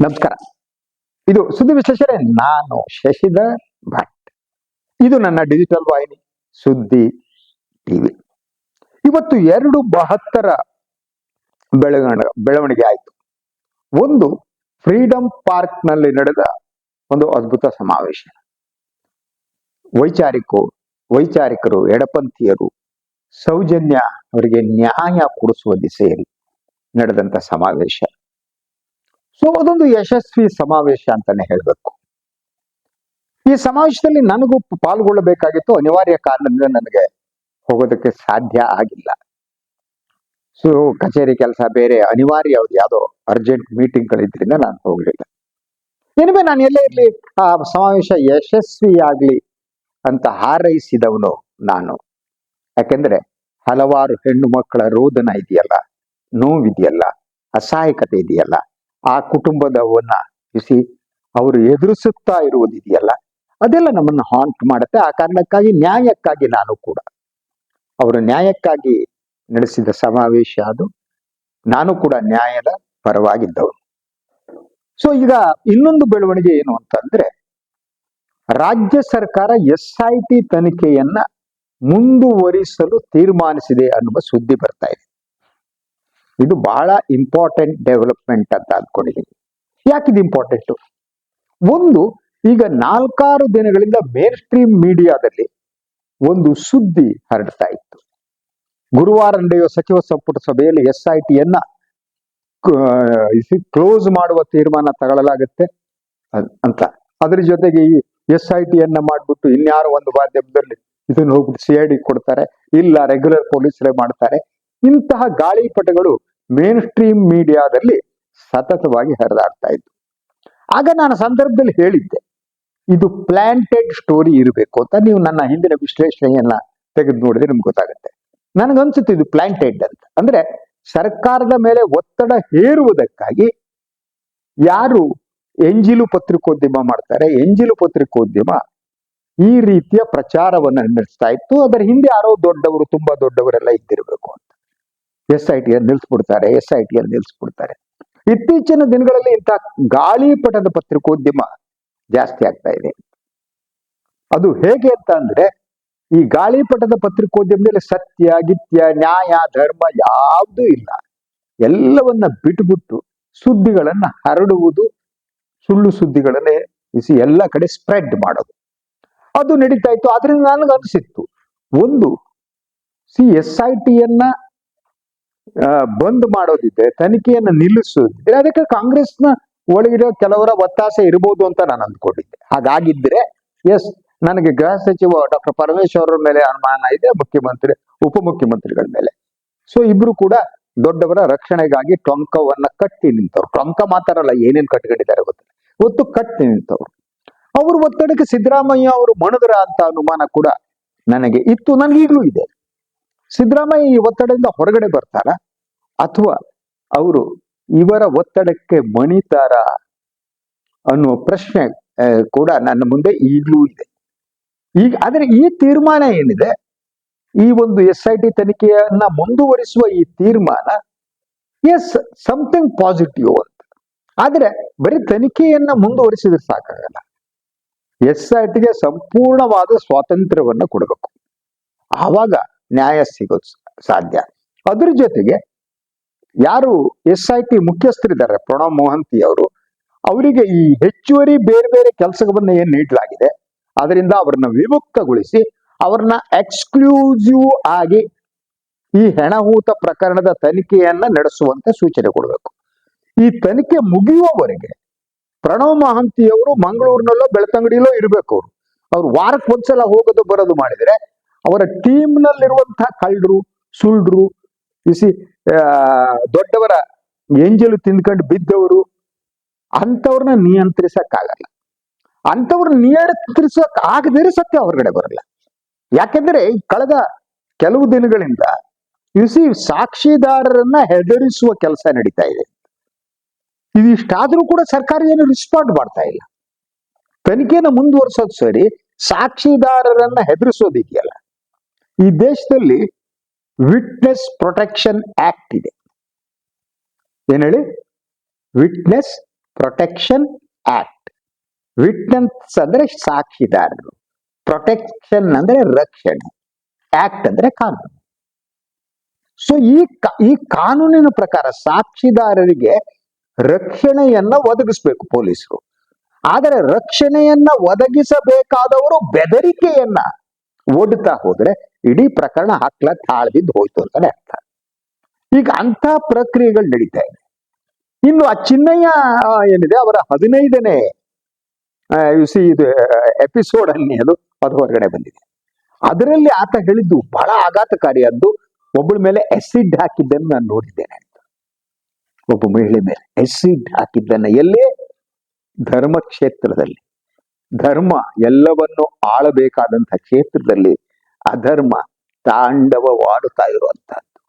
ನಮಸ್ಕಾರ. ಇದು ಸುದ್ದಿ ವಿಶ್ಲೇಷಣೆ. ನಾನು ಶಶಿಧರ್ ಭಟ್. ಇದು ನನ್ನ ಡಿಜಿಟಲ್ ವಾಹಿನಿ, ಸುದ್ದಿ ಟಿವಿ ಇವತ್ತು ಎರಡು ಬಹತ್ತರ ಬೆಳವಣ, ಬೆಳವಣಿಗೆ ಆಯಿತು. ಒಂದು ಫ್ರೀಡಂ ಪಾರ್ಕ್ನಲ್ಲಿ ನಡೆದ ಒಂದು ಅದ್ಭುತ ಸಮಾವೇಶ. ವೈಚಾರಿಕರು ವೈಚಾರಿಕರು, ಎಡಪಂಥೀಯರು, ಸೌಜನ್ಯ ಅವರಿಗೆ ನ್ಯಾಯ ಕೊಡಿಸುವ ದಿಸೆಯಲ್ಲಿ ನಡೆದಂತ ಸಮಾವೇಶ. ಸೊ ಅದೊಂದು ಯಶಸ್ವಿ ಸಮಾವೇಶ ಅಂತಾನೆ ಹೇಳಬೇಕು. ಈ ಸಮಾವೇಶದಲ್ಲಿ ನನಗೂ ಪಾಲ್ಗೊಳ್ಳಬೇಕಾಗಿತ್ತು. ಅನಿವಾರ್ಯ ಕಾರಣದಿಂದ ನನಗೆ ಹೋಗೋದಕ್ಕೆ ಸಾಧ್ಯ ಆಗಿಲ್ಲ. ಸೊ ಕಚೇರಿ ಕೆಲಸ ಬೇರೆ, ಅನಿವಾರ್ಯ ಅವ್ರು ಯಾವುದೋ ಅರ್ಜೆಂಟ್ ಮೀಟಿಂಗ್ಗಳಿದ್ರಿಂದ ನಾನು ಹೋಗಲಿಲ್ಲ. ಏನಿವೆ ನಾನು ಎಲ್ಲೇ ಇರಲಿ, ಆ ಸಮಾವೇಶ ಯಶಸ್ವಿಯಾಗ್ಲಿ ಅಂತ ಹಾರೈಸಿದವನು ನಾನು. ಯಾಕೆಂದ್ರೆ ಹಲವಾರು ಹೆಣ್ಣು ಮಕ್ಕಳ ರೋದನ ಇದೆಯಲ್ಲ, ನೋವಿದೆಯಲ್ಲ, ಅಸಹಾಯಕತೆ ಇದೆಯಲ್ಲ ಆ ಕುಟುಂಬದವನ್ನ ಬಿಸಿ ಅವರು ಎದುರಿಸುತ್ತಾ ಇರುವುದಿದೆಯಲ್ಲ ಅದೆಲ್ಲ ನಮ್ಮನ್ನು ಹಾಂಟ್ ಮಾಡುತ್ತೆ. ಆ ಕಾರಣಕ್ಕಾಗಿ, ನ್ಯಾಯಕ್ಕಾಗಿ ನಾನು ಕೂಡ, ಅವರು ನ್ಯಾಯಕ್ಕಾಗಿ ನಡೆಸಿದ ಸಮಾವೇಶ ಅದು. ನಾನು ಕೂಡ ನ್ಯಾಯದ ಪರವಾಗಿದ್ದವನು. ಸೊ ಈಗ ಇನ್ನೊಂದು ಬೆಳವಣಿಗೆ ಏನು ಅಂತಂದ್ರೆ, ರಾಜ್ಯ ಸರ್ಕಾರ ಎಸ್ ಐ ಟಿ ತನಿಖೆಯನ್ನ ಮುಂದುವರಿಸಲು ತೀರ್ಮಾನಿಸಿದೆ ಅನ್ನುವ ಸುದ್ದಿ ಬರ್ತಾ ಇದೆ. ಇದು ಬಹಳ ಇಂಪಾರ್ಟೆಂಟ್ ಡೆವಲಪ್ಮೆಂಟ್ ಅಂತ ಅಂದ್ಕೊಂಡಿದ್ದೀನಿ ಯಾಕಿದು ಇಂಪಾರ್ಟೆಂಟ್ ಒಂದು, ಈಗ ನಾಲ್ಕಾರು ದಿನಗಳಿಂದ ಮೇನ್ ಸ್ಟ್ರೀಮ್ ಮೀಡಿಯಾದಲ್ಲಿ ಒಂದು ಸುದ್ದಿ ಹರಡ್ತಾ ಇತ್ತು. ಗುರುವಾರ ನಡೆಯುವ ಸಚಿವ ಸಂಪುಟ ಸಭೆಯಲ್ಲಿ ಎಸ್ ಐ ಟಿಯನ್ನ ಕ್ಲೋಸ್ ಮಾಡುವ ತೀರ್ಮಾನ ತಗೊಳ್ಳಲಾಗುತ್ತೆ ಅಂತ. ಅದ್ರ ಜೊತೆಗೆ ಈ ಎಸ್ ಐ ಟಿಯನ್ನ ಮಾಡ್ಬಿಟ್ಟು ಇನ್ಯಾರೋ ಒಂದು ಮಾಧ್ಯಮದಲ್ಲಿ ಇದನ್ನ ಹೋಗ್ಬಿಟ್ಟು ಸಿ ಐ ಡಿ ಕೊಡ್ತಾರೆ, ಇಲ್ಲ ರೆಗ್ಯುಲರ್ ಪೊಲೀಸರೇ ಮಾಡ್ತಾರೆ. ಇಂತಹ ಗಾಳಿಪಟಗಳು ಮೇನ್ ಸ್ಟ್ರೀಮ್ ಮೀಡಿಯಾದಲ್ಲಿ ಸತತವಾಗಿ ಹರಿದಾಡ್ತಾ ಇತ್ತು. ಆಗ ನಾನು ಸಂದರ್ಭದಲ್ಲಿ ಹೇಳಿದ್ದೆ, ಇದು ಪ್ಲಾಂಟೆಡ್ ಸ್ಟೋರಿ ಇರಬೇಕು ಅಂತ ನೀವು ನನ್ನ ಹಿಂದಿನ ವಿಶ್ಲೇಷಣೆಯನ್ನ ತೆಗೆದು ನೋಡಿದ್ರೆ ನಿಮ್ಗೆ ಗೊತ್ತಾಗುತ್ತೆ. ನನಗನ್ಸುತ್ತೆ ಇದು ಪ್ಲಾಂಟೆಡ್ ಅಂತ. ಅಂದ್ರೆ ಸರ್ಕಾರದ ಮೇಲೆ ಒತ್ತಡ ಹೇರುವುದಕ್ಕಾಗಿ ಯಾರು ಎಂಜಿಲು ಪತ್ರಿಕೋದ್ಯಮ ಮಾಡ್ತಾರೆ, ಎಂಜಿಲು ಪತ್ರಿಕೋದ್ಯಮ ಈ ರೀತಿಯ ಪ್ರಚಾರವನ್ನು ನಡೆಸ್ತಾ ಇತ್ತು. ಅದರ ಹಿಂದೆ ಯಾರೋ ದೊಡ್ಡವರು, ತುಂಬಾ ದೊಡ್ಡವರೆಲ್ಲ ಇದ್ದಿರಬೇಕು ಅಂತ. ಎಸ್ ಐ ಟಿಯಲ್ಲಿ ನಿಲ್ಸ್ಬಿಡ್ತಾರೆ ಎಸ್ ಐ ಟಿಯಲ್ಲಿ ನಿಲ್ಸ್ಬಿಡ್ತಾರೆ. ಇತ್ತೀಚಿನ ದಿನಗಳಲ್ಲಿ ಇಂಥ ಗಾಳಿಪಟದ ಪತ್ರಿಕೋದ್ಯಮ ಜಾಸ್ತಿ ಆಗ್ತಾ ಇದೆ. ಅದು ಹೇಗೆ ಅಂತ ಅಂದ್ರೆ, ಈ ಗಾಳಿಪಟದ ಪತ್ರಿಕೋದ್ಯಮದಲ್ಲಿ ಸತ್ಯ, ಗಿತ್ಯ, ನ್ಯಾಯ, ಧರ್ಮ ಯಾವುದೂ ಇಲ್ಲ. ಎಲ್ಲವನ್ನ ಬಿಟ್ಬಿಟ್ಟು ಸುದ್ದಿಗಳನ್ನ ಹರಡುವುದು, ಸುಳ್ಳು ಸುದ್ದಿಗಳನ್ನೇ ಇಸಿ ಎಲ್ಲ ಕಡೆ ಸ್ಪ್ರೆಡ್ ಮಾಡೋದು. ಅದು ನಡೀತಾ ಇತ್ತು. ಅದರಿಂದ ನನಗೆ ಅನಿಸಿತ್ತು ಒಂದು ಸಿ ಎಸ್ ಐ ಟಿಯನ್ನ ಬಂದ್ ಮಾಡೋದಿದೆ ತನಿಖೆಯನ್ನು ನಿಲ್ಲಿಸೋದಿದ್ರೆ, ಅದಕ್ಕೆ ಕಾಂಗ್ರೆಸ್ನ ಒಳಗಿರೋ ಕೆಲವರ ಒತ್ತಾಸೆ ಇರಬಹುದು ಅಂತ ನಾನು ಅಂದ್ಕೊಂಡಿದ್ದೆ. ಹಾಗಾಗಿದ್ರೆ ಎಸ್ ನನಗೆ ಗೃಹ ಸಚಿವ ಡಾಕ್ಟರ್ ಪರಮೇಶ್ವರ್ ಮೇಲೆ ಅನುಮಾನ ಇದೆ, ಮುಖ್ಯಮಂತ್ರಿ, ಉಪಮುಖ್ಯಮಂತ್ರಿಗಳ ಮೇಲೆ. ಸೊ ಇಬ್ರು ಕೂಡ ದೊಡ್ಡವರ ರಕ್ಷಣೆಗಾಗಿ ಟೊಂಕವನ್ನ ಕಟ್ಟಿ ನಿಂತವ್ರು. ಟೊಂಕ ಮಾತ್ರ ಅಲ್ಲ, ಏನೇನ್ ಕಟ್ಕೊಂಡಿದ್ದಾರೆ ಗೊತ್ತಿಲ್ಲ. ಒತ್ತು ಕಟ್ಟಿ ನಿಂತವ್ರು. ಅವ್ರ ಒತ್ತಡಕ್ಕೆ ಸಿದ್ದರಾಮಯ್ಯ ಅವರು ಮಣದ್ರ ಅಂತ ಅನುಮಾನ ಕೂಡ ನನಗೆ ಇತ್ತು. ನನಗೆ ಇದೆ. ಸಿದ್ದರಾಮಯ್ಯ ಈ ಒತ್ತಡದಿಂದ ಹೊರಗಡೆ ಬರ್ತಾರ? ಅಥವಾ ಅವರು ಇವರ ಒತ್ತಡಕ್ಕೆ ಮಣಿತಾರ ಅನ್ನುವ ಪ್ರಶ್ನೆ ಕೂಡ ನನ್ನ ಮುಂದೆ ಈಗಲೂ ಇದೆ. ಈಗ, ಆದರೆ ಈ ತೀರ್ಮಾನ ಏನಿದೆ? ಈ ಒಂದು ಎಸ್ ಐ ಟಿ ತನಿಖೆಯನ್ನ ಮುಂದುವರಿಸುವ ಈ ತೀರ್ಮಾನ ಎಸ್ ಸಮಥಿಂಗ್ ಪಾಸಿಟಿವ್ ಅಂತ. ಆದ್ರೆ ಬರೀ ತನಿಖೆಯನ್ನ ಮುಂದುವರಿಸಿದ್ರೆ ಸಾಕಾಗಲ್ಲ. ಎಸ್ ಐ ಟಿಗೆ ಸಂಪೂರ್ಣವಾದ ಸ್ವಾತಂತ್ರ್ಯವನ್ನು ಕೊಡಬೇಕು. ಆವಾಗ ನ್ಯಾಯ ಸಿಗೋದು ಸಾಧ್ಯ. ಅದ್ರ ಜೊತೆಗೆ ಯಾರು ಎಸ್ ಐ ಟಿ ಮುಖ್ಯಸ್ಥರಿದ್ದಾರೆ, ಪ್ರಣವ್ ಮೋಹಂತಿ ಅವರು, ಅವರಿಗೆ ಈ ಹೆಚ್ಚುವರಿ ಬೇರೆ ಬೇರೆ ಕೆಲಸಗಳನ್ನು ಏನು ನೀಡಲಾಗಿದೆ, ಅದರಿಂದ ಅವ್ರನ್ನ ವಿಮುಕ್ತಗೊಳಿಸಿ ಅವ್ರನ್ನ ಎಕ್ಸ್ಕ್ಲೂಸಿವ್ ಆಗಿ ಈ ಹೆಣಹೂತ ಪ್ರಕರಣದ ತನಿಖೆಯನ್ನ ನಡೆಸುವಂತೆ ಸೂಚನೆ ಕೊಡಬೇಕು. ಈ ತನಿಖೆ ಮುಗಿಯುವವರೆಗೆ ಪ್ರಣವ್ ಮಹಂತಿಯವರು ಮಂಗಳೂರಿನಲ್ಲೋ ಬೆಳ್ತಂಗಡಿಯಲ್ಲೋ ಇರಬೇಕು ಅವರು. ಅವ್ರು ವಾರಕ್ಕೆ ಒಂದ್ಸಲ ಹೋಗೋದು ಬರೋದು ಮಾಡಿದ್ರೆ ಅವರ ಟೀಮ್ ನಲ್ಲಿರುವಂತಹ ಕಳ್ಳರು ಸುಳ್ಳರು ಇಸಿ ದೊಡ್ಡವರ ಎಂಜಲು ತಿಂದ್ಕೊಂಡು ಬಿದ್ದವರು, ಅಂಥವ್ರನ್ನ ನಿಯಂತ್ರಿಸಕ್ಕಾಗಲ್ಲ. ಅಂಥವ್ರನ್ನ ನಿಯಂತ್ರಿಸಕ್ ಆಗದಿರೋ ಸತ್ಯ ಹೊರಗಡೆ ಬರಲ್ಲ. ಯಾಕೆಂದ್ರೆ ಕಳೆದ ಕೆಲವು ದಿನಗಳಿಂದ ಇಸಿ ಸಾಕ್ಷಿದಾರರನ್ನ ಹೆದರಿಸುವ ಕೆಲಸ ನಡೀತಾ ಇದೆ. ಇದಿಷ್ಟಾದ್ರೂ ಕೂಡ ಸರ್ಕಾರ ಏನು ರಿಸ್ಪಾಂಡ್ ಮಾಡ್ತಾ ಇಲ್ಲ. ತನಿಖೆನ ಮುಂದುವರಿಸೋದು ಸರಿ, ಸಾಕ್ಷಿದಾರರನ್ನ ಹೆದರಿಸೋದಿದೆಯಲ್ಲ ಈ ದೇಶದಲ್ಲಿ ವಿಟ್ನೆಸ್ ಪ್ರೊಟೆಕ್ಷನ್ ಆಕ್ಟ್ ಇದೆ. ಏನ್ ಹೇಳಿ ವಿಟ್ನೆಸ್ ಪ್ರೊಟೆಕ್ಷನ್ ಆಕ್ಟ್ ವಿಟ್ನೆಸ್ ಅಂದ್ರೆ ಸಾಕ್ಷಿದಾರರು. ಪ್ರೊಟೆಕ್ಷನ್ ಅಂದ್ರೆ ರಕ್ಷಣೆ. ಆಕ್ಟ್ ಅಂದ್ರೆ ಕಾನೂನು. ಸೊ ಈ ಈ ಕಾನೂನಿನ ಪ್ರಕಾರ ಸಾಕ್ಷಿದಾರರಿಗೆ ರಕ್ಷಣೆಯನ್ನ ಒದಗಿಸ್ಬೇಕು ಪೊಲೀಸರು. ಆದರೆ ರಕ್ಷಣೆಯನ್ನ ಒದಗಿಸಬೇಕಾದವರು ಬೆದರಿಕೆಯನ್ನ ಒಡ್ತಾ ಹೋದ್ರೆ ಇಡೀ ಪ್ರಕರಣ ಹಾಕ್ಲ ತಾಳ್ದಿದ್ದು ಹೋಯ್ತು ಅಂತಾನೆ ಅರ್ಥ. ಈಗ ಅಂತ ಪ್ರಕ್ರಿಯೆಗಳು ನಡೀತಾ ಇದೆ. ಇನ್ನು ಆ ಚಿನ್ನಯ್ಯ ಏನಿದೆ? ಅವರ ಹದಿನೈದನೇ ಸಿ ಇದು ಎಪಿಸೋಡ್ ಅಲ್ಲಿ ಅದು ಅದು ಹೊರಗಡೆ ಬಂದಿದೆ. ಅದರಲ್ಲಿ ಆತ ಹೇಳಿದ್ದು ಬಹಳ ಆಘಾತಕಾರಿಯಾದ್ದು ಒಬ್ಬಳ ಮೇಲೆ ಎಸಿಡ್ ಹಾಕಿದ್ದನ್ನು ನಾನು ನೋಡಿದ್ದೇನೆ ಅಂತ. ಒಬ್ಬ ಮಹಿಳೆ ಮೇಲೆ ಎಸಿಡ್ ಹಾಕಿದ್ದನ್ನ ಎಲ್ಲೇ ಧರ್ಮ ಕ್ಷೇತ್ರದಲ್ಲಿ ಧರ್ಮ ಎಲ್ಲವನ್ನು ಆಳಬೇಕಾದಂಥ ಕ್ಷೇತ್ರದಲ್ಲಿ ಅಧರ್ಮ ತಾಂಡವವಾಡುತ್ತಾ ಇರುವಂತಹದ್ದು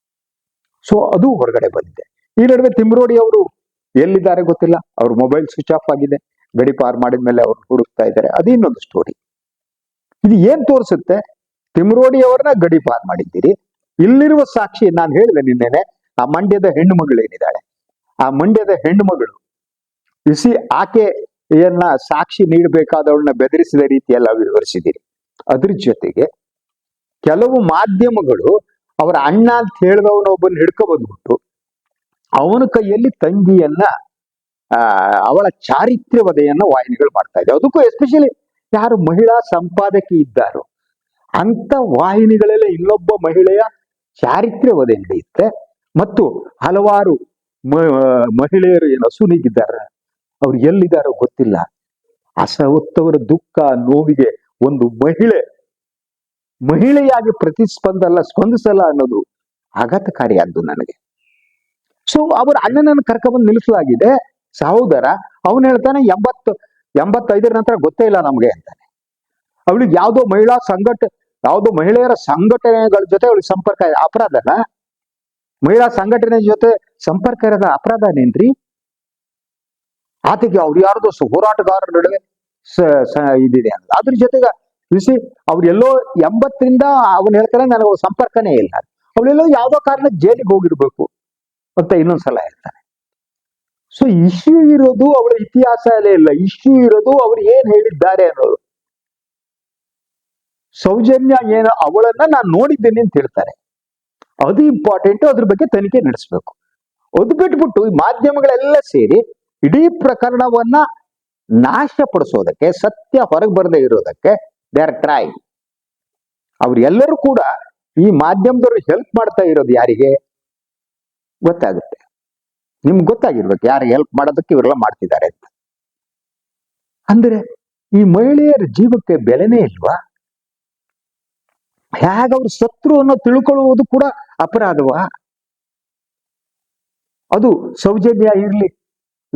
ಸೊ ಅದು ಹೊರಗಡೆ ಬಂದಿದೆ. ಈ ನಡುವೆ ತಿಮ್ರೋಡಿ ಅವರು ಎಲ್ಲಿದ್ದಾರೆ ಗೊತ್ತಿಲ್ಲ. ಅವ್ರ ಮೊಬೈಲ್ ಸ್ವಿಚ್ ಆಫ್ ಆಗಿದೆ. ಗಡಿ ಪಾರ್ ಮಾಡಿದ ಮೇಲೆ ಅವ್ರು ಹುಡುಕ್ತಾ ಇದ್ದಾರೆ. ಅದು ಇನ್ನೊಂದು ಸ್ಟೋರಿ ಇದು ಏನ್ ತೋರಿಸುತ್ತೆ? ತಿಮ್ರೋಡಿ ಅವ್ರನ್ನ ಗಡಿ ಪಾರ್ ಮಾಡಿದ್ದೀರಿ. ಇಲ್ಲಿರುವ ಸಾಕ್ಷಿ ನಾನು ಹೇಳಿದೆ ನಿನ್ನೆನೆ, ಆ ಮಂಡ್ಯದ ಹೆಣ್ಣು ಮಗಳೇನಿದ್ದಾಳೆ ಆ ಮಂಡ್ಯದ ಹೆಣ್ಣು ಮಗಳು ಬಿಸಿ ಆಕೆಯನ್ನ ಸಾಕ್ಷಿ ನೀಡಬೇಕಾದವಳನ್ನ ಬೆದರಿಸಿದ ರೀತಿಯೆಲ್ಲ ವಿವರಿಸಿದ್ದೀರಿ. ಅದ್ರ ಜೊತೆಗೆ ಕೆಲವು ಮಾಧ್ಯಮಗಳು ಅವರ ಅಣ್ಣ ಅಂತ ಹೇಳಿದವನೊಬ್ಬನ ಹಿಡ್ಕೊ ಬಂದ್ಬಿಟ್ಟು ಅವನ ಕೈಯಲ್ಲಿ ತಂಗಿಯನ್ನ ಅವಳ ಚಾರಿತ್ರ್ಯ ವಧೆಯನ್ನ ವಾಹಿನಿಗಳು ಮಾಡ್ತಾ ಇದೆ. ಅದಕ್ಕೂ ಎಸ್ಪೆಷಲಿ ಯಾರು ಮಹಿಳಾ ಸಂಪಾದಕಿ ಇದ್ದಾರೋ ಅಂತ ವಾಹಿನಿಗಳೆಲ್ಲ ಇನ್ನೊಬ್ಬ ಮಹಿಳೆಯ ಚಾರಿತ್ರ್ಯ ವಧೆ ನಡೆಯುತ್ತೆ. ಮತ್ತು ಹಲವಾರು ಮಹಿಳೆಯರು ಏನು ಅಸುನೀಗಿದ್ದಾರೆ ಅವ್ರು ಎಲ್ಲಿದ್ದಾರೋ ಗೊತ್ತಿಲ್ಲ. ಅಸವತ್ತವರ ದುಃಖ ನೋವಿಗೆ ಒಂದು ಮಹಿಳೆ, ಮಹಿಳೆಯಾಗಿ ಪ್ರತಿಸ್ಪಂದಲ್ಲ, ಸ್ಪಂದಿಸಲ್ಲ ಅನ್ನೋದು ಆಘಾತಕಾರಿಯಾದ್ದು ನನಗೆ. ಸೊ ಅವರ ಅಣ್ಣನನ್ನು ಕರ್ಕೊಂಡ್ಬಂದು ನಿಲ್ಲಿಸಲಾಗಿದೆ. ಸಹೋದರ, ಅವನು ಹೇಳ್ತಾನೆ, ಎಂಬತ್ತು, ಎಂಬತ್ತೈದರ ನಂತರ ಗೊತ್ತೇ ಇಲ್ಲ ನಮಗೆ ಅಂತಾನೆ. ಅವಳಿಗೆ ಯಾವುದೋ ಮಹಿಳಾ ಸಂಘಟ, ಯಾವುದೋ ಮಹಿಳೆಯರ ಸಂಘಟನೆಗಳ ಜೊತೆ ಅವಳಿಗೆ ಸಂಪರ್ಕ. ಅಪರಾಧನ? ಮಹಿಳಾ ಸಂಘಟನೆ ಜೊತೆ ಸಂಪರ್ಕ ಇರೋದ ಅಪರಾಧನೇನ್ರಿ? ಆತಗೆ ಅವ್ರು ಯಾರ್ದೋ ಹೋರಾಟಗಾರರ ನಡುವೆ ಇದಿದೆ ಅಂತ ಅದ್ರ ಜೊತೆಗೆ ಬಿಸಿ ಅವ್ರೆಲ್ಲೋ ಎಂಬತ್ತರಿಂದ ಅವನು ಹೇಳ್ತಾರೆ ನನಗೆ ಸಂಪರ್ಕನೇ ಇಲ್ಲ. ಅವಳೆಲ್ಲೋ ಯಾವ್ದೋ ಕಾರಣ ಜೈಲಿಗೆ ಹೋಗಿರ್ಬೇಕು ಅಂತ ಇನ್ನೊಂದ್ಸಲ ಹೇಳ್ತಾರೆ ಸೊ ಇಶ್ಯೂ ಇರೋದು ಅವಳ ಇತಿಹಾಸನೇ ಇಲ್ಲ. ಇಶ್ಯೂ ಇರೋದು ಅವ್ರು ಏನ್ ಹೇಳಿದ್ದಾರೆ ಅನ್ನೋದು. ಸೌಜನ್ಯ ಏನು ಅವಳನ್ನ ನಾನು ನೋಡಿದ್ದೇನೆ ಅಂತ ಹೇಳ್ತಾರೆ. ಅದು ಇಂಪಾರ್ಟೆಂಟ್ ಅದ್ರ ಬಗ್ಗೆ ತನಿಖೆ ನಡೆಸಬೇಕು. ಅದು ಬಿಟ್ಬಿಟ್ಟು ಮಾಧ್ಯಮಗಳೆಲ್ಲ ಸೇರಿ ಇಡೀ ಪ್ರಕರಣವನ್ನ ನಾಶಪಡಿಸೋದಕ್ಕೆ, ಸತ್ಯ ಹೊರಗೆ ಬರದೇ ಇರೋದಕ್ಕೆ ದೇ ಆರ್ ಟ್ರೈ ಅವ್ರೆಲ್ಲರೂ ಕೂಡ ಈ ಮಾಧ್ಯಮದವ್ರು ಹೆಲ್ಪ್ ಮಾಡ್ತಾ ಇರೋದು ಯಾರಿಗೆ? ಗೊತ್ತಾಗುತ್ತೆ. ನಿಮ್ಗೆ ಗೊತ್ತಾಗಿರ್ಬೇಕು ಯಾರು ಹೆಲ್ಪ್ ಮಾಡೋದಕ್ಕೆ ಇವರೆಲ್ಲ ಮಾಡ್ತಿದ್ದಾರೆ ಅಂತ. ಅಂದ್ರೆ ಈ ಮಹಿಳೆಯರ ಜೀವಕ್ಕೆ ಬೆಲೆನೇ ಇಲ್ವಾ? ಹೇಗೆ ಅವ್ರ ಶತ್ರು ಅನ್ನೋ ತಿಳ್ಕೊಳ್ಳುವುದು ಕೂಡ ಅಪರಾಧವಾ? ಅದು ಸೌಜನ್ಯ ಇರ್ಲಿ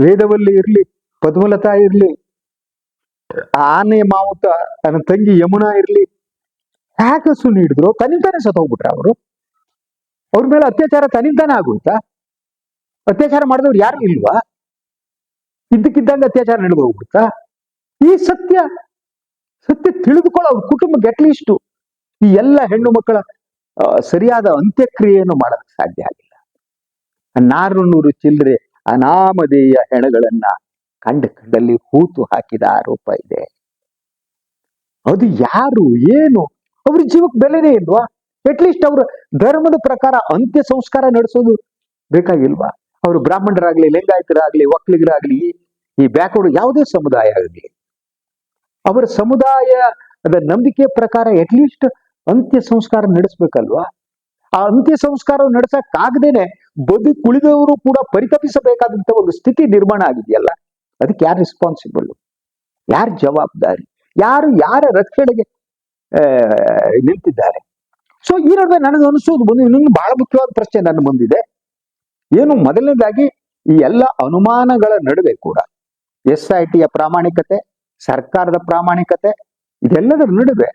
ವೇದವಲ್ಲಿ ಇರ್ಲಿ, ಪದ್ಮಲತಾ ಇರ್ಲಿ, ಆನೆ, ಮಾವುತ, ತನ್ನ ತಂಗಿ ಯಮುನಾ ಇರ್ಲಿ, ಯಾಕೆ ಸುಳ್ಳು ಹಿಡಿದ್ರು ತನ್ನಿಂದಾನೆ ಸತ್ತೋಗ್ಬಿಟ್ರ ಅವರು. ಅವ್ರ ಮೇಲೆ ಅತ್ಯಾಚಾರ ತನ್ನಿಂದಾನೆ ಆಗೋಯ್ತಾ? ಅತ್ಯಾಚಾರ ಮಾಡಿದವ್ರು ಯಾರು ಇಲ್ವಾ? ಇದ್ದಕ್ಕಿದ್ದಂಗೆ ಅತ್ಯಾಚಾರ ನಡೆದು ಈ ಸತ್ಯ ಸತ್ಯ ತಿಳಿದುಕೊಳ್ಳೋ ಅವ್ರ ಕುಟುಂಬಕ್ಕೆ ಅಟ್ಲೀಸ್ಟ್ ಈ ಎಲ್ಲ ಹೆಣ್ಣು ಮಕ್ಕಳ ಸರಿಯಾದ ಅಂತ್ಯಕ್ರಿಯೆಯನ್ನು ಮಾಡೋದಕ್ಕೆ ಸಾಧ್ಯ ಆಗಿಲ್ಲ. ನಾರುನೂರು ಚಿಲ್ಲರೆ ಅನಾಮಧೇಯ ಹೆಣಗಳನ್ನ ಕಂಡ ಕಂಡಲ್ಲಿ ಹೂತು ಹಾಕಿದ ಆರೋಪ ಇದೆ. ಅದು ಯಾರು, ಏನು? ಅವ್ರ ಜೀವಕ್ಕೆ ಬೆಲೆನೇ ಇಲ್ವಾ? ಅಟ್ಲೀಸ್ಟ್ ಅವ್ರ ಧರ್ಮದ ಪ್ರಕಾರ ಅಂತ್ಯ ಸಂಸ್ಕಾರ ನಡೆಸೋದು ಬೇಕಾಗಿಲ್ವಾ ಅವರು ಬ್ರಾಹ್ಮಣರಾಗ್ಲಿ, ಲಿಂಗಾಯತರಾಗ್ಲಿ ಒಕ್ಕಲಿಗರಾಗ್ಲಿ ಈ ಬ್ಯಾಕ್ವರ್ಡ್ ಯಾವುದೇ ಸಮುದಾಯ ಆಗಲಿ, ಅವರ ಸಮುದಾಯದ ನಂಬಿಕೆ ಪ್ರಕಾರ ಅಟ್ಲೀಸ್ಟ್ ಅಂತ್ಯ ಸಂಸ್ಕಾರ ನಡೆಸ್ಬೇಕಲ್ವಾ? ಆ ಅಂತ್ಯ ಸಂಸ್ಕಾರ ನಡೆಸಕ್ಕಾಗದೇನೆ ಬದುಕು ಕುಳಿದವರು ಕೂಡ ಪರಿತಪಿಸಬೇಕಾದಂತ ಒಂದು ಸ್ಥಿತಿ ನಿರ್ಮಾಣ ಆಗಿದೆಯಲ್ಲ? ಅದಕ್ಕೆ ಯಾರು ರೆಸ್ಪಾನ್ಸಿಬಲ್ ಯಾರು ಜವಾಬ್ದಾರಿ? ಯಾರು ಯಾರ ರಕ್ಷಣೆಗೆ ನಿಂತಿದ್ದಾರೆ? ಸೊ ಈ ನಡುವೆ ನನಗೆ ಅನಿಸೋದು ಬಂದು ಇನ್ನೊಂದು ಬಹಳ ಮುಖ್ಯವಾದ ಪ್ರಶ್ನೆ ನನ್ನ ಮುಂದಿದೆ. ಏನು ಮೊದಲನೇದಾಗಿ ಈ ಎಲ್ಲ ಅನುಮಾನಗಳ ನಡುವೆ ಕೂಡ ಎಸ್ ಐ ಟಿಯ ಪ್ರಾಮಾಣಿಕತೆ, ಸರ್ಕಾರದ ಪ್ರಾಮಾಣಿಕತೆ, ಇದೆಲ್ಲದರ ನಡುವೆ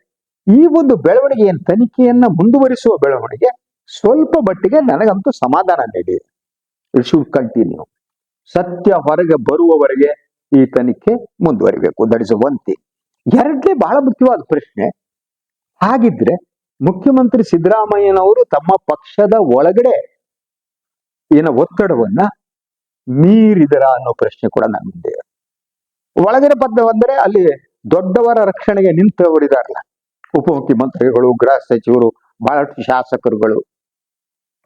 ಈ ಒಂದು ಬೆಳವಣಿಗೆ ಏನು ತನಿಖೆಯನ್ನ ಮುಂದುವರಿಸುವ ಬೆಳವಣಿಗೆ ಸ್ವಲ್ಪ ಮಟ್ಟಿಗೆ ನನಗಂತೂ ಸಮಾಧಾನ ನೀಡಿ. ಇಟ್ ಶುಡ್ ಕಂಟಿನ್ಯೂ ಸತ್ಯ ಹೊರಗೆ ಬರುವವರೆಗೆ ಈ ತನಿಖೆ ಮುಂದುವರಿಬೇಕು. ದಟ್ ಇಸ್ ಒನ್ ಥಿಂಗ್ ಎರಡನೇ ಬಹಳ ಮುಖ್ಯವಾದ ಪ್ರಶ್ನೆ, ಹಾಗಿದ್ರೆ ಮುಖ್ಯಮಂತ್ರಿ ಸಿದ್ದರಾಮಯ್ಯನವರು ತಮ್ಮ ಪಕ್ಷದ ಒಳಗಡೆ ಏನ ಒತ್ತಡವನ್ನ ಮೀರಿದರ ಅನ್ನೋ ಪ್ರಶ್ನೆ ಕೂಡ ನನ್ನ ಮುಂದೆ. ಒಳಗಡೆ ಪದ ಬಂದರೆ ಅಲ್ಲಿ ದೊಡ್ಡವರ ರಕ್ಷಣೆಗೆ ನಿಂತವರಿದಾರಲ್ಲ. ಉಪಮುಖ್ಯಮಂತ್ರಿಗಳು, ಗೃಹ ಸಚಿವರು, ಬಹಳಷ್ಟು ಶಾಸಕರುಗಳು.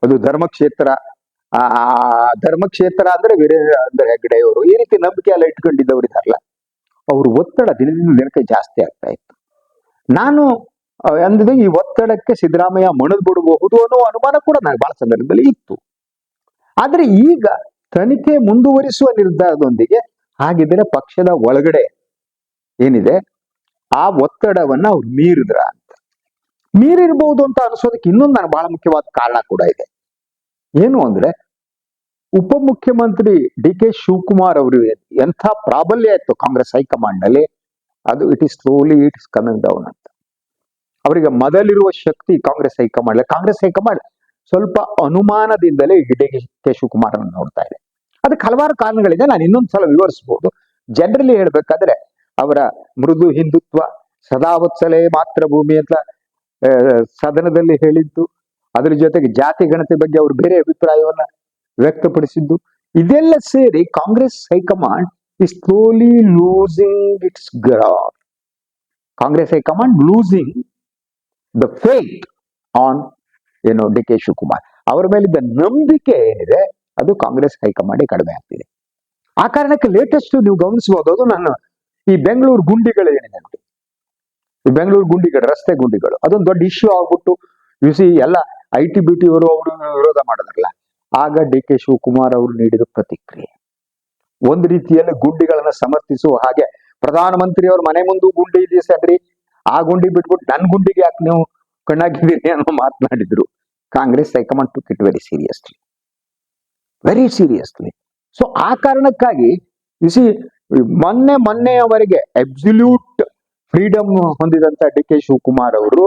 ಅದು ಧರ್ಮಕ್ಷೇತ್ರ. ಆ ಧರ್ಮಕ್ಷೇತ್ರ ಅಂದ್ರೆ ವೀರೇಂದ್ರ ಹೆಗ್ಗಡೆಯವರು ಈ ರೀತಿ ನಂಬಿಕೆ ಎಲ್ಲ ಇಟ್ಕೊಂಡಿದ್ದವರಿದಾರಲ್ಲ ಅವ್ರ ಒತ್ತಡ ದಿನದಿಂದ ದಿನಕ್ಕೆ ಜಾಸ್ತಿ ಆಗ್ತಾ ಇತ್ತು. ನಾನು ಅಂದ್ರೆ ಈ ಒತ್ತಡಕ್ಕೆ ಸಿದ್ದರಾಮಯ್ಯ ಮಣದ್ ಬಿಡಬಹುದು ಅನ್ನೋ ಅನುಮಾನ ಕೂಡ ನನಗೆ ಬಹಳ ಸಂದರ್ಭದಲ್ಲಿ ಇತ್ತು. ಆದ್ರೆ ಈಗ ತನಿಖೆ ಮುಂದುವರಿಸುವ ನಿರ್ಧಾರದೊಂದಿಗೆ ಹಾಗಿದ್ರೆ ಪಕ್ಷದ ಒಳಗಡೆ ಏನಿದೆ, ಆ ಒತ್ತಡವನ್ನ ಅವ್ರು ಮೀರಿದ್ರ. ಮೀರಿರ್ಬಹುದು ಅಂತ ಅನಿಸೋದಕ್ಕೆ ಇನ್ನೊಂದು ನನಗೆ ಬಹಳ ಮುಖ್ಯವಾದ ಕಾರಣ ಕೂಡ ಇದೆ. ಏನು ಅಂದ್ರೆ, ಉಪಮುಖ್ಯಮಂತ್ರಿ ಡಿ ಕೆ ಶಿವಕುಮಾರ್ ಅವರು ಎಂಥ ಪ್ರಾಬಲ್ಯ ಇತ್ತು ಕಾಂಗ್ರೆಸ್ ಹೈಕಮಾಂಡ್ನಲ್ಲಿ ಅದು it is slowly it is coming down ಅಂತ. ಅವರಿಗೆ ಮೊದಲಿರುವ ಶಕ್ತಿ Congress high command Congress high command ಸ್ವಲ್ಪ ಅನುಮಾನದಿಂದಲೇ ಡಿ ಕೆ ಶಿವಕುಮಾರ್ ಅನ್ನು ನೋಡ್ತಾ ಇದೆ. ಅದಕ್ಕೆ ಹಲವಾರು ಕಾರಣಗಳಿದೆ. ನಾನು ಇನ್ನೊಂದು ಸಲ ವಿವರಿಸಬಹುದು ಜನರಲಿ ಹೇಳ್ಬೇಕಾದ್ರೆ, ಅವರ ಮೃದು ಹಿಂದುತ್ವ, ಸದಾವತ್ಸಲೆ ಮಾತೃಭೂಮಿ ಭೂಮಿ ಅಂತ ಸದನದಲ್ಲಿ ಹೇಳಿದ್ದು, ಅದರ ಜೊತೆಗೆ ಜಾತಿ ಗಣತಿ ಬಗ್ಗೆ ಅವರು ಬೇರೆ ಅಭಿಪ್ರಾಯವನ್ನ ವ್ಯಕ್ತಪಡಿಸಿದ್ದು. ಇದೆಲ್ಲ ಸೇರಿ Congress high command is slowly losing its graph Congress high command losing the faith on ಏನು, ಡಿ ಕೆ ಶಿವಕುಮಾರ್. ಅವರ ಮೇಲಿದ್ದ ನಂಬಿಕೆ ಏನಿದೆ ಅದು ಕಾಂಗ್ರೆಸ್ ಹೈಕಮಾಂಡ್ ಕಡಿಮೆ ಆಗ್ತಿದೆ. ಆ ಕಾರಣಕ್ಕೆ ಲೇಟೆಸ್ಟ್ ನೀವು ಗಮನಿಸಬಹುದು, ಅದು ನಾನು ಈ ಬೆಂಗಳೂರು ಗುಂಡಿಗಳು ಏನಿದೆ ನೋಡಿ. ಈ ಬೆಂಗಳೂರು ಗುಂಡಿಗಳು, ರಸ್ತೆ ಗುಂಡಿಗಳು, ಅದೊಂದು ದೊಡ್ಡ ಇಶ್ಯೂ ಆಗ್ಬಿಟ್ಟು ಯು ಸಿ ಎಲ್ಲ ಐ ಟಿ ಬಿ ಟಿ ಅವರು ಅವರು ವಿರೋಧ ಮಾಡಿದ್ರಲ್ಲ, ಆಗ ಡಿ ಕೆ ಶಿವಕುಮಾರ್ ಅವರು ನೀಡಿದ ಪ್ರತಿಕ್ರಿಯೆ. ಒಂದು ರೀತಿಯಲ್ಲಿ ಗುಂಡಿಗಳನ್ನ ಸಮರ್ಥಿಸುವ ಹಾಗೆ, ಪ್ರಧಾನಮಂತ್ರಿ ಅವ್ರ ಮನೆ ಮುಂದೆ ಗುಂಡಿ ಇದೆ ಸಡ್ರಿ ಆ ಗುಂಡಿ ಬಿಟ್ಬಿಟ್ಟು ನನ್ನ ಗುಂಡಿಗೆ ಯಾಕೆ ನೀವು ಕಣ್ಣಾಗಿದ್ದೀರಿ ಅನ್ನೋ ಮಾತನಾಡಿದ್ರು. Congress high command took it very seriously very seriously so ಆ ಕಾರಣಕ್ಕಾಗಿ ಸಿ ಮೊನ್ನೆ ಮೊನ್ನೆಯವರೆಗೆ ಅಬ್ಸಲ್ಯೂಟ್ ಫ್ರೀಡಮ್ ಹೊಂದಿದಂತ ಡಿ ಕೆ ಶಿವಕುಮಾರ್ ಅವರು.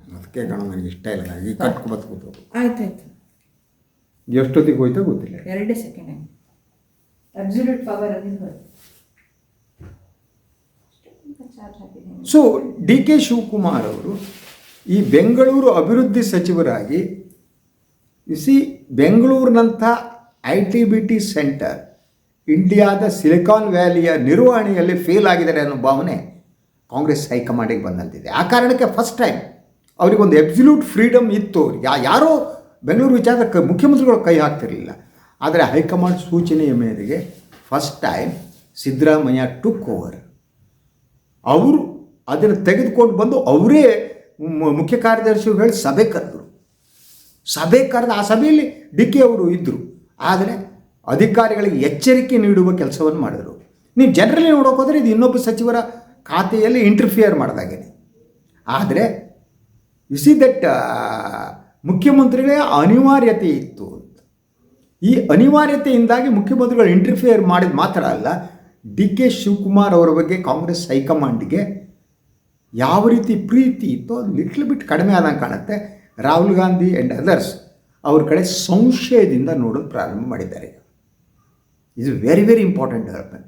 ಅದಕ್ಕೆ ಕಣ ನನಗೆ ಇಷ್ಟ ಇಲ್ಲ. ಈಗ ಆಯ್ತಾಯ್ತು ಎಷ್ಟೊತ್ತಿಗೆ ಹೋಯ್ತಾ ಗೊತ್ತಿಲ್ಲ? ಎರಡೇ second absolute power so D K Shivakumar ಅವರು ಈ ಬೆಂಗಳೂರು ಅಭಿವೃದ್ಧಿ ಸಚಿವರಾಗಿ C ಬೆಂಗಳೂರಿನಂಥ I T B T centre ಇಂಡಿಯಾದ ಸಿಲಿಕಾನ್ ವ್ಯಾಲಿಯ ನಿರ್ವಹಣೆಯಲ್ಲಿ ಫೇಲ್ ಆಗಿದ್ದಾರೆ ಅನ್ನೋ ಭಾವನೆ ಕಾಂಗ್ರೆಸ್ ಹೈಕಮಾಂಡಿಗೆ ಬಂದಂತಿದೆ. ಆ ಕಾರಣಕ್ಕೆ ಫಸ್ಟ್ ಟೈಮ್ ಅವರಿಗೊಂದು ಎಬ್ಸಲ್ಯೂಟ್ ಫ್ರೀಡಮ್ ಇತ್ತು. ಯಾ, ಯಾರೋ ಬೆಂಗಳೂರು ವಿಚಾರ ಮುಖ್ಯಮಂತ್ರಿಗಳು ಕೈ ಹಾಕ್ತಿರಲಿಲ್ಲ. ಆದರೆ ಹೈಕಮಾಂಡ್ ಸೂಚನೆಯ ಮೇರೆಗೆ first time Siddaramaiah took over ಅವರು ಅದನ್ನು ತೆಗೆದುಕೊಂಡು ಬಂದು ಅವರೇ ಮುಖ್ಯ ಕಾರ್ಯದರ್ಶಿಗಳು ಹೇಳಿ ಸಭೆ ಕರೆದರು. ಸಭೆ ಕರೆದು ಆ ಸಭೆಯಲ್ಲಿ ಡಿ ಅವರು ಇದ್ದರು ಆದರೆ ಅಧಿಕಾರಿಗಳಿಗೆ ಎಚ್ಚರಿಕೆ ನೀಡುವ ಕೆಲಸವನ್ನು ಮಾಡಿದರು. ನೀವು ಜನರಲ್ಲಿ ನೋಡೋಕೆ ಹೋದರೆ ಇದು ಇನ್ನೊಬ್ಬ ಸಚಿವರ ಖಾತೆಯಲ್ಲಿ ಇಂಟರ್ಫಿಯರ್ ಮಾಡಿದಾಗೇನೆ. ಆದರೆ ಯು ಸಿ ದಟ್ ಮುಖ್ಯಮಂತ್ರಿಗಳೇ ಅನಿವಾರ್ಯತೆ ಇತ್ತು ಅಂತ. ಈ ಅನಿವಾರ್ಯತೆಯಿಂದಾಗಿ ಮುಖ್ಯಮಂತ್ರಿಗಳು ಇಂಟರ್ಫಿಯರ್ ಮಾಡಿದ ಮಾತ್ರ ಅಲ್ಲ, ಡಿ ಕೆ ಶಿವಕುಮಾರ್ ಅವರ ಬಗ್ಗೆ ಕಾಂಗ್ರೆಸ್ ಹೈಕಮಾಂಡ್ಗೆ ಯಾವ ರೀತಿ ಪ್ರೀತಿ ಇತ್ತು ಅದು ಲಿಟ್ಲ್ ಬಿಟ್ ಕಡಿಮೆ ಆದಂಗೆ ಕಾಣುತ್ತೆ. ರಾಹುಲ್ ಗಾಂಧಿ ಆ್ಯಂಡ್ ಅದರ್ಸ್ ಅವ್ರ ಕಡೆ ಸಂಶಯದಿಂದ ನೋಡೋದು ಪ್ರಾರಂಭ ಮಾಡಿದ್ದಾರೆ is very very important development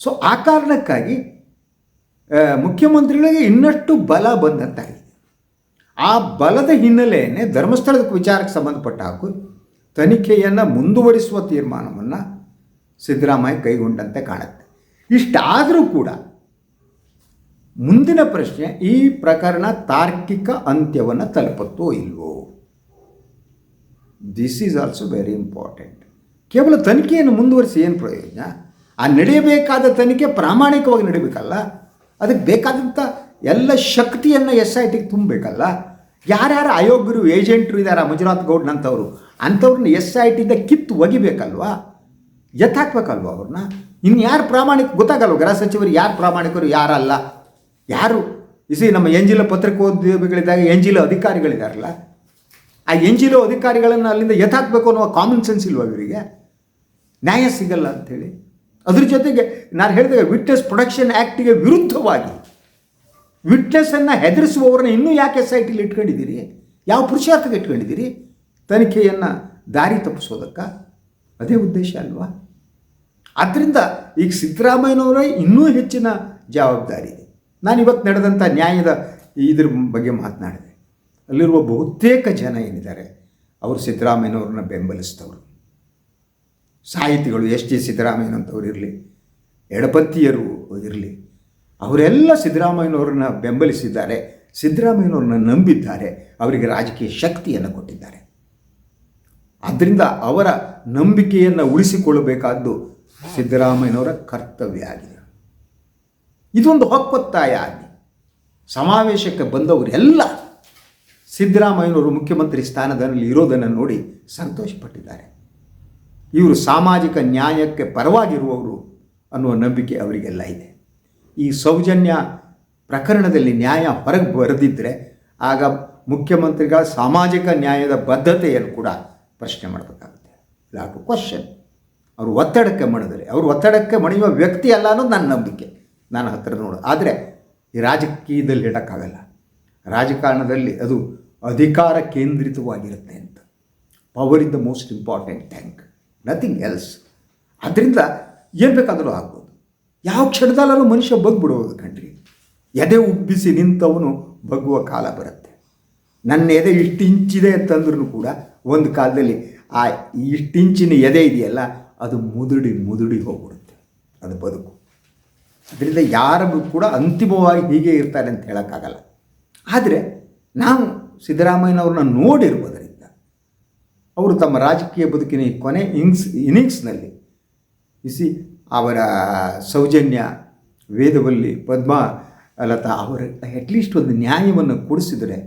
so ಆ ಕಾರಣಕ್ಕಾಗಿ ಮುಖ್ಯಮಂತ್ರಿಗಳಿಗೆ ಇನ್ನಷ್ಟು ಬಲ ಬಂದಂತಾಗಿದೆ ಆ ಬಲದ ಹಿನ್ನೆಲೆಯೇ ಧರ್ಮಸ್ಥಳದ ವಿಚಾರಕ್ಕೆ ಸಂಬಂಧಪಟ್ಟ ಹಾಗೂ ತನಿಖೆಯನ್ನು ಮುಂದುವರಿಸುವ ತೀರ್ಮಾನವನ್ನು ಸಿದ್ದರಾಮಯ್ಯ ಕೈಗೊಂಡಂತೆ ಕಾಣುತ್ತೆ. ಇಷ್ಟಾದರೂ ಕೂಡ ಮುಂದಿನ ಪ್ರಶ್ನೆ, ಈ ಪ್ರಕರಣ ತಾರ್ಕಿಕ ಅಂತ್ಯವನ್ನು ತಲುಪುತ್ತೋ ಇಲ್ವೋ? This is also very important ಕೇವಲ ತನಿಖೆಯನ್ನು ಮುಂದುವರಿಸಿ ಏನು ಪ್ರಯೋಜನ? ಆ ನಡೆಯಬೇಕಾದ ತನಿಖೆ ಪ್ರಾಮಾಣಿಕವಾಗಿ ನಡೀಬೇಕಲ್ಲ? ಅದಕ್ಕೆ ಬೇಕಾದಂಥ ಎಲ್ಲ ಶಕ್ತಿಯನ್ನು ಎಸ್ ಐ ಟಿಗೆ ತುಂಬಬೇಕಲ್ಲ? ಯಾರ್ಯಾರು ಅಯೋಗ್ಯರು, ಏಜೆಂಟ್ರು ಇದ್ದಾರೆ ಮಂಜುನಾಥ್ ಗೌಡ್ನಂಥವ್ರು ಅಂಥವ್ರನ್ನ ಎಸ್ ಐ ಟಿಯಿಂದ ಕಿತ್ತು ಒಗಿಬೇಕಲ್ವಾ? ಎತ್ತಾಕ್ಬೇಕಲ್ವ ಅವ್ರನ್ನ? ಇನ್ನು ಯಾರು ಪ್ರಾಮಾಣಿಕ ಗೊತ್ತಾಗಲ್ವ ಗೃಹ ಸಚಿವರು ಯಾರು ಪ್ರಾಮಾಣಿಕರು, ಯಾರಲ್ಲ? ಯಾರು? ಇಸಿ ನಮ್ಮ ಎನ್ ಜಿಲ ಪತ್ರಿಕೋದ್ಯಮಿಗಳಿದ್ದಾಗ ಎನ್ ಜಿಲ ಅಧಿಕಾರಿಗಳಿದಾರಲ್ಲ? ಆ ಎನ್ ಜಿಲೋ ಅಧಿಕಾರಿಗಳನ್ನು ಅಲ್ಲಿಂದ ಎತ್ತಾಕಬೇಕು ಅನ್ನೋ ಕಾಮನ್ ಸೆನ್ಸ್ ಇಲ್ವಾ ಇವರಿಗೆ? ನ್ಯಾಯ ಸಿಗಲ್ಲ ಅಂಥೇಳಿ. ಅದ್ರ ಜೊತೆಗೆ ನಾನು ಹೇಳಿದಾಗ ವಿಟ್ನೆಸ್ ಪ್ರೊಡಕ್ಷನ್ ಆ್ಯಕ್ಟಿಗೆ ವಿರುದ್ಧವಾಗಿ ವಿಟ್ನೆಸ್ಸನ್ನು ಹೆದರಿಸುವವರನ್ನ ಇನ್ನೂ ಯಾಕೆ ಎಸ್ ಐ ಟಿಲಿ ಇಟ್ಕೊಂಡಿದ್ದೀರಿ? ಯಾವ ಪುರುಷಾರ್ಥಕ್ಕೆ ಇಟ್ಕೊಂಡಿದ್ದೀರಿ? ತನಿಖೆಯನ್ನು ದಾರಿ ತಪ್ಪಿಸೋದಕ್ಕ ಅದೇ ಉದ್ದೇಶ ಅಲ್ವಾ? ಆದ್ದರಿಂದ ಈಗ ಸಿದ್ದರಾಮಯ್ಯನವರೇ ಇನ್ನೂ ಹೆಚ್ಚಿನ ಜವಾಬ್ದಾರಿ. ನಾನು ಇವತ್ತು ನಡೆದಂಥ ನ್ಯಾಯದ ಇದ್ರ ಬಗ್ಗೆ ಮಾತನಾಡಿದೆ. ಅಲ್ಲಿರುವ ಬಹುತೇಕ ಜನ ಏನಿದ್ದಾರೆ, ಅವರು ಸಿದ್ದರಾಮಯ್ಯನವ್ರನ್ನ ಬೆಂಬಲಿಸಿದವರು. ಸಾಹಿತಿಗಳು ಎಸ್ ಟಿ ಸಿದ್ದರಾಮಯ್ಯನಂಥವ್ರು ಇರಲಿ ಎಡಪಂಥೀಯರು ಇರಲಿ, ಅವರೆಲ್ಲ ಸಿದ್ದರಾಮಯ್ಯನವ್ರನ್ನ ಬೆಂಬಲಿಸಿದ್ದಾರೆ, ಸಿದ್ದರಾಮಯ್ಯನವ್ರನ್ನ ನಂಬಿದ್ದಾರೆ, ಅವರಿಗೆ ರಾಜಕೀಯ ಶಕ್ತಿಯನ್ನು ಕೊಟ್ಟಿದ್ದಾರೆ. ಆದ್ದರಿಂದ ಅವರ ನಂಬಿಕೆಯನ್ನು ಉಳಿಸಿಕೊಳ್ಳಬೇಕಾದ್ದು ಸಿದ್ದರಾಮಯ್ಯನವರ ಕರ್ತವ್ಯ ಆಗಿದೆ. ಇದೊಂದು ಹೊಕ್ಕೊತ್ತಾಯ ಆಗಿ ಸಮಾವೇಶಕ್ಕೆ ಬಂದವರೆಲ್ಲ ಸಿದ್ದರಾಮಯ್ಯನವರು ಮುಖ್ಯಮಂತ್ರಿ ಸ್ಥಾನದಲ್ಲಿ ಇರೋದನ್ನು ನೋಡಿ ಸಂತೋಷಪಟ್ಟಿದ್ದಾರೆ. ಇವರು ಸಾಮಾಜಿಕ ನ್ಯಾಯಕ್ಕೆ ಪರವಾಗಿರುವವರು ಅನ್ನುವ ನಂಬಿಕೆ ಅವರಿಗೆಲ್ಲ ಇದೆ. ಈ ಸೌಜನ್ಯ ಪ್ರಕರಣದಲ್ಲಿ ನ್ಯಾಯ ಹೊರಗೆ ಬರೆದಿದ್ದರೆ ಆಗ ಮುಖ್ಯಮಂತ್ರಿಗಳ ಸಾಮಾಜಿಕ ನ್ಯಾಯದ ಬದ್ಧತೆಯನ್ನು ಕೂಡ ಪ್ರಶ್ನೆ ಮಾಡಬೇಕಾಗುತ್ತೆ. ಇಲ್ಲ ಟು ಕ್ವಶನ್ ಅವರು ಒತ್ತಡಕ್ಕೆ ಮಣಿದರೆ, ಅವರು ಒತ್ತಡಕ್ಕೆ ಮಣಿಯುವ ವ್ಯಕ್ತಿ ಅಲ್ಲ ಅನ್ನೋದು ನನ್ನ ನಂಬಿಕೆ. ನಾನು ಹತ್ತಿರ ನೋಡು. ಆದರೆ ಈ ರಾಜಕೀಯದಲ್ಲಿ ಇಡೋಕ್ಕಾಗಲ್ಲ. ರಾಜಕಾರಣದಲ್ಲಿ ಅದು ಅಧಿಕಾರ ಕೇಂದ್ರಿತವಾಗಿರುತ್ತೆ ಅಂತ. Power is the most important thank nothing else ಅದರಿಂದ ಏನು ಬೇಕಾದರೂ ಆಗ್ಬೋದು. ಯಾವ ಕ್ಷಣದಲ್ಲೂ ಮನುಷ್ಯ ಬಗ್ಬಿಡೋದು ಕಣ್ರಿ ಎದೆ ಉಬ್ಬಿಸಿ ನಿಂತವನು ಬಗ್ಗುವ ಕಾಲ ಬರುತ್ತೆ. ನನ್ನ ಎದೆ ಇಷ್ಟು ಇಂಚಿದೆ ಅಂತಂದ್ರೂ ಕೂಡ ಒಂದು ಕಾಲದಲ್ಲಿ ಆ ಇಷ್ಟಿಂಚಿನ ಎದೆ ಇದೆಯಲ್ಲ, ಅದು ಮುದುಡಿ ಮುದುಡಿ ಹೋಗ್ಬಿಡುತ್ತೆ. ಅದು ಬದುಕು. ಅದರಿಂದ ಯಾರು ಕೂಡ ಅಂತಿಮವಾಗಿ ಹೀಗೆ ಇರ್ತಾರೆ ಅಂತ ಹೇಳೋಕ್ಕಾಗಲ್ಲ. ಆದರೆ ನಾವು ಸಿದ್ದರಾಮಯ್ಯನವ್ರನ್ನ ನೋಡಿರುವುದರಿಂದ ಅವರು ತಮ್ಮ ರಾಜಕೀಯ ಬದುಕಿನ ಕೊನೆ ಇನ್ಸ್ ಇನಿಂಗ್ಸ್ನಲ್ಲಿ ಇಸಿ ಅವರ ಸೌಜನ್ಯ, ವೇದವಲ್ಲಿ ಪದ್ಮ ಲತಾ ಅವರ ಅಟ್ಲೀಸ್ಟ್ ಒಂದು ನ್ಯಾಯವನ್ನು ಕೊಡಿಸಿದರೆ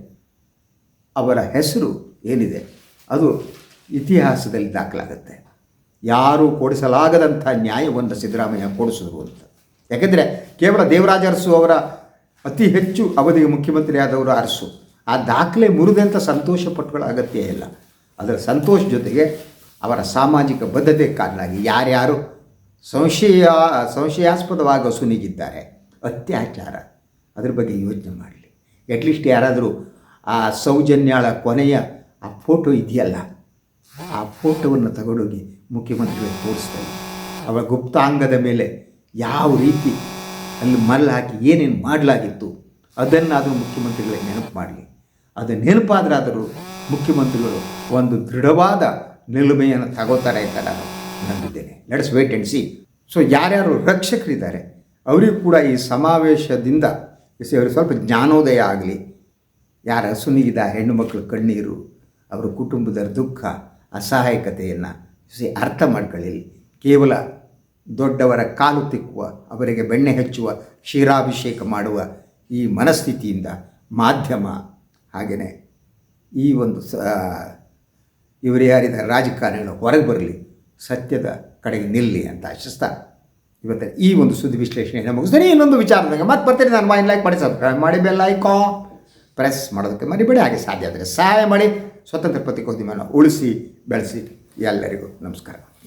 ಅವರ ಹೆಸರು ಏನಿದೆ, ಅದು ಇತಿಹಾಸದಲ್ಲಿ ದಾಖಲಾಗುತ್ತೆ. ಯಾರೂ ಕೊಡಿಸಲಾಗದಂಥ ನ್ಯಾಯವನ್ನು ಸಿದ್ದರಾಮಯ್ಯ ಕೊಡಿಸಿದ್ರು ಅಂತ. ಯಾಕೆಂದರೆ ಕೇವಲ ದೇವರಾಜ ಅರಸು ಅವರ ಅತಿ ಹೆಚ್ಚು ಅವಧಿಗೆ ಮುಖ್ಯಮಂತ್ರಿ ಆದವರು ಅರಸು. ಆ ದಾಖಲೆ ಮುರಿದಂಥ ಸಂತೋಷ ಪಟ್ಟುಗಳ ಅಗತ್ಯ ಇಲ್ಲ. ಅದರ ಸಂತೋಷ ಜೊತೆಗೆ ಅವರ ಸಾಮಾಜಿಕ ಬದ್ಧತೆ ಕಾರಣವಾಗಿ ಯಾರ್ಯಾರು ಸಂಶಯ ಸಂಶಯಾಸ್ಪದವಾಗಿ ಸುನಿಗಿದ್ದಾರೆ. ಅತ್ಯಾಚಾರ. ಅದ್ರ ಬಗ್ಗೆ ಯೋಚನೆ ಮಾಡಲಿ. ಅಟ್ಲೀಸ್ಟ್ ಯಾರಾದರೂ ಆ ಸೌಜನ್ಯಾಳ ಕೊನೆಯ ಆ ಫೋಟೋ ಇದೆಯಲ್ಲ, ಆ ಫೋಟೋವನ್ನು ತಗೊಂಡೋಗಿ ಮುಖ್ಯಮಂತ್ರಿಗಳಿಗೆ ತೋರಿಸ್ತಾರೆ. ಅವರ ಗುಪ್ತಾಂಗದ ಮೇಲೆ ಯಾವ ರೀತಿ ಅಲ್ಲಿ ಮರಳು ಹಾಕಿ ಏನೇನು ಮಾಡಲಾಗಿತ್ತು, ಅದನ್ನಾದರೂ ಮುಖ್ಯಮಂತ್ರಿಗಳಿಗೆ ನೆನಪು ಮಾಡಲಿ. ಅದು ನೆನಪಾದ್ರಾದರೂ ಮುಖ್ಯಮಂತ್ರಿಗಳು ಒಂದು ದೃಢವಾದ ನಿಲುಮೆಯನ್ನು ತಗೋತಾರೆ ಅಂತ ನಾನು ನಂಬಿದ್ದೇನೆ. Let's wait and see so ಯಾರ್ಯಾರು ರಕ್ಷಕರಿದ್ದಾರೆ, ಅವರಿಗೂ ಕೂಡ ಈ ಸಮಾವೇಶದಿಂದ ಇಸ್ ಅವ್ರಿಗೆ ಸ್ವಲ್ಪ ಜ್ಞಾನೋದಯ ಆಗಲಿ. ಯಾರ ಸುನಿಗಿದ ಹೆಣ್ಣು ಮಕ್ಕಳ ಕಣ್ಣೀರು, ಅವರ ಕುಟುಂಬದ ದುಃಖ, ಅಸಹಾಯಕತೆಯನ್ನು ಅರ್ಥ ಮಾಡ್ಕೊಳ್ಳಿ ಕೇವಲ ದೊಡ್ಡವರ ಕಾಲು ತಿಕ್ಕುವ, ಅವರಿಗೆ ಬೆಣ್ಣೆ ಹಚ್ಚುವ, ಕ್ಷೀರಾಭಿಷೇಕ ಮಾಡುವ ಈ ಮನಸ್ಥಿತಿಯಿಂದ ಮಾಧ್ಯಮ ಹಾಗೆಯೇ ಈ ಒಂದು ಸ ಇವರು ಯಾರಿದ ರಾಜಕಾರಣಿಗಳು ಹೊರಗೆ ಬರಲಿ, ಸತ್ಯದ ಕಡೆಗೆ ನಿಲ್ಲಿ ಅಂತ ಆಶಿಸ್ತಾ ಇವತ್ತು ಈ ಒಂದು ಸುದ್ದಿ ವಿಶ್ಲೇಷಣೆಯನ್ನು ಮುಗಿಸ್ತೀನಿ. ಇನ್ನೊಂದು ವಿಚಾರದಾಗ ಮತ್ತೆ ಬರ್ತೀನಿ. ನಾನು ಮೈನ್ ಲೈಕ್ ಮಾಡಿ ಸಬ್ಸ್ಕ್ರೈಬ್ ಮಾಡಿ ಬೆಲ್ ಐಕಾ ಪ್ರೆಸ್ ಮಾಡೋದಕ್ಕೆ ಮರಿಬೇಡಿ. ಹಾಗೆ ಸಾಧ್ಯ ಆದರೆ ಸಹಾಯ ಮಾಡಿ. ಸ್ವತಂತ್ರ ಪತ್ರಿಕೋದ್ಯಮನ ಉಳಿಸಿ, ಬೆಳೆಸಿ ಎಲ್ಲರಿಗೂ ನಮಸ್ಕಾರ.